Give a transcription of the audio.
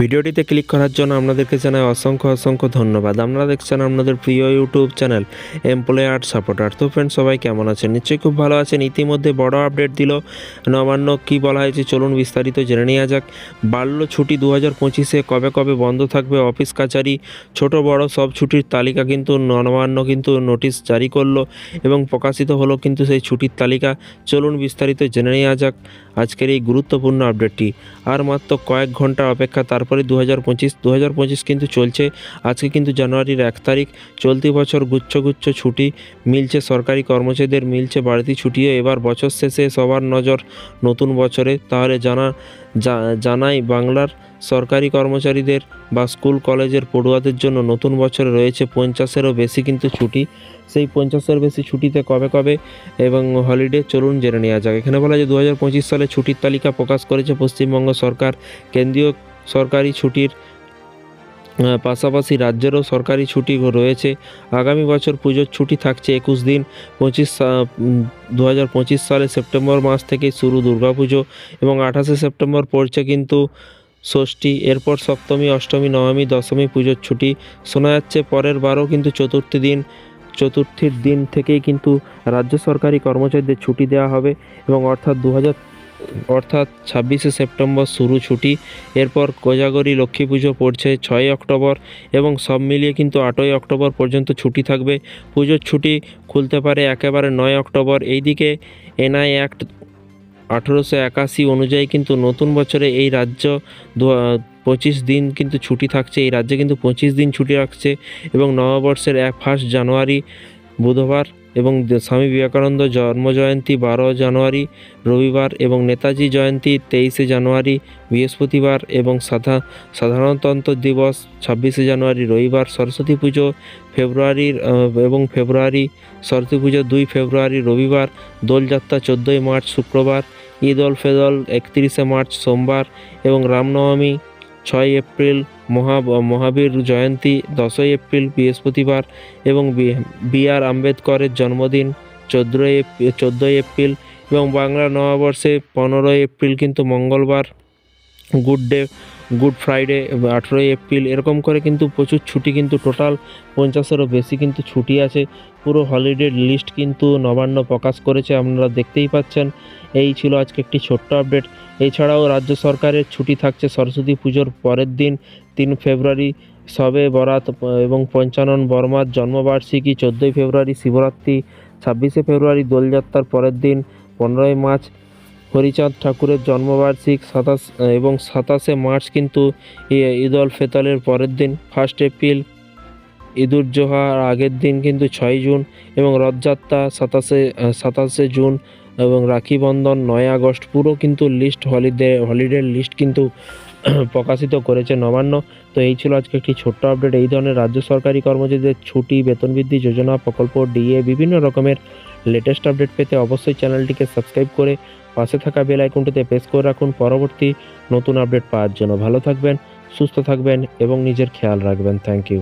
ভিডিওটিতে ক্লিক করার জন্য আপনাদেরকে জানাই অসংখ্য অসংখ্য ধন্যবাদ। আপনারা দেখছেন আপনাদের প্রিয় ইউটিউব চ্যানেল এমপ্লয়ার সাপোর্টার। তো ফ্রেন্ড সবাই কেমন আছেন? নিশ্চয়ই খুব ভালো আছেন। ইতিমধ্যে বড় আপডেট দিল। নবান্ন কি বলা হয়েছে চলুন বিস্তারিত জেনে নেওয়া যাক। বাল্য ছুটি দু হাজার পঁচিশে। কবে কবে বন্ধ থাকবে অফিস কাচারি? ছোট বড় সব ছুটির তালিকা কিন্তু নবান্ন কিন্তু নোটিশ জারি করল এবং প্রকাশিত হলো কিন্তু সেই ছুটির তালিকা। চলুন বিস্তারিত জেনে নেওয়া যাক আজকের এই গুরুত্বপূর্ণ আপডেটটি। আর মাত্র কয়েক ঘণ্টা অপেক্ষা তারপরে দু হাজার পঁচিশ দু হাজার পঁচিশ কিন্তু চলছে। আজকে কিন্তু জানুয়ারির এক তারিখ, চলতি বছর গুচ্ছ গুচ্ছ ছুটি, মিলছে সরকারি কর্মচারীদের, মিলছে বাড়তি ছুটিও এবার বছর শেষে সবার নজর নতুন বছরে। তাহলে জানা জানাই বাংলার সরকারি কর্মচারীদের বা স্কুল, কলেজের পড়ুয়াদের জন্য নতুন বছরে রয়েছে পঞ্চাশেরও বেশি কিন্তু ছুটি। সেই পঞ্চাশের বেশি ছুটিতে কবে কবে এবং হলিডে চলুন জেনে নেওয়া যাক। এখানে বলা যায় দু হাজার পঁচিশ সালে ছুটির তালিকা প্রকাশ করেছে পশ্চিমবঙ্গ সরকার। কেন্দ্রীয় সরকারি ছুটির পাশাপাশি রাজ্যেরও সরকারি ছুটি রয়েছে। আগামী বছর পুজোর ছুটি থাকছে একুশ দিন, পঁচিশ দু সালে সেপ্টেম্বর মাস থেকে শুরু দুর্গাপুজো এবং আঠাশে সেপ্টেম্বর পড়ছে কিন্তু ষষ্ঠী। এরপর সপ্তমী, অষ্টমী, নবমী, দশমী পুজোর ছুটি শোনা যাচ্ছে। পরের বারও কিন্তু চতুর্থী দিন, চতুর্থীর দিন থেকেই কিন্তু রাজ্য সরকারি কর্মচারীদের ছুটি দেওয়া হবে এবং অর্থাৎ দু হাজার অর্থাৎ ছাব্বিশে সেপ্টেম্বর শুরু ছুটি। এরপর কোজাগরি লক্ষ্মী পুজো পড়ছে ছয় অক্টোবর এবং সব মিলিয়ে কিন্তু আটই অক্টোবর পর্যন্ত ছুটি থাকবে। পুজোর ছুটি খুলতে পারে একেবারে নয় অক্টোবর। এই এইদিকে এনআই অ্যাক্ট আঠেরোশো একাশি অনুযায়ী কিন্তু নতুন বছরে এই রাজ্য পঁচিশ দিন কিন্তু ছুটি থাকছে। এই রাজ্যে কিন্তু পঁচিশ দিন ছুটি রাখছে এবং নববর্ষের এক ফার্স্ট জানুয়ারি, বুধবার এবং স্বামী বিবেকানন্দ জন্মজয়ন্তী বারো জানুয়ারি, রবিবার এবং নেতাজি জয়ন্তী তেইশে জানুয়ারি, বৃহস্পতিবার এবং সাধা সাধারণতন্ত্র দিবস ছাব্বিশে জানুয়ারি, রবিবার সরস্বতী পুজো ফেব্রুয়ারির এবং ফেব্রুয়ারি, সরস্বতী পুজো দুই ফেব্রুয়ারি, রবিবার, দোলযাত্রা চোদ্দোই মার্চ, শুক্রবার, ঈদ উল ফেদল একত্রিশে মার্চ, সোমবার এবং রামনবমী ছয় এপ্রিল মহা, মহাবীর জয়ন্তী দশই এপ্রিল বৃহস্পতিবার এবং বি- আর আম্বেদকরের জন্মদিন চোদ্দোই চোদ্দোই এপ্রিল এবং বাংলা নববর্ষে পনেরোই এপ্রিল কিন্তু মঙ্গলবার। গুড ডে, গুড ফ্রাইডে আঠেরোই এপ্রিল এরকম করে কিন্তু প্রচুর ছুটি কিন্তু টোটাল পঞ্চাশেরও বেশি কিন্তু ছুটি আছে। পুরো হলিডে লিস্ট কিন্তু নবান্ন প্রকাশ করেছে আপনারা দেখতেই পাচ্ছেন। এই ছিল আজকে একটি ছোট্ট আপডেট। এছাড়াও রাজ্য সরকারের ছুটি থাকছে সরস্বতী পুজোর পরের দিন। তিন ফেব্রুয়ারি সবে বরাত এবং পঞ্চানন বর্মার জন্মবার্ষিকী, চোদ্দোই ফেব্রুয়ারি শিবরাত্রি, ছাব্বিশে ফেব্রুয়ারি দোলযাত্রার পরের দিন, পনেরোই মার্চ হরিচাঁদ ঠাকুরের জন্মবার্ষিক, সাতাশ এবং সাতাশে মার্চ কিন্তু ঈদ উল ফেতলের পরের দিন, ফার্স্ট এপ্রিল ঈদুল জোহার আগের দিন কিন্তু ছয় জুন এবং রথযাত্রা সাতাশে সাতাশে জুন এবং রাখি বন্ধন নয় আগস্ট পুরো কিন্তু লিস্ট হলিডে হলিডের লিস্ট কিন্তু প্রকাশিত করেছে নবান্ন। তো এই ছিল আজকে একটি ছোট্ট আপডেট এই ধরনের রাজ্য সরকারি কর্মচারীদের ছুটি, বেতন বৃদ্ধি, যোজনা, প্রকল্প ডিএ বিভিন্ন রকমের লেটেস্ট আপডেট পেতে অবশ্যই চ্যানেলটিকে সাবস্ক্রাইব করে পাশে থাকা বেল আইকনটিতে প্রেস করে রাখুন। পরবর্তী নতুন আপডেট পাওয়ার জন্য। ভালো থাকবেন, সুস্থ থাকবেন এবং নিজের খেয়াল রাখবেন। Thank you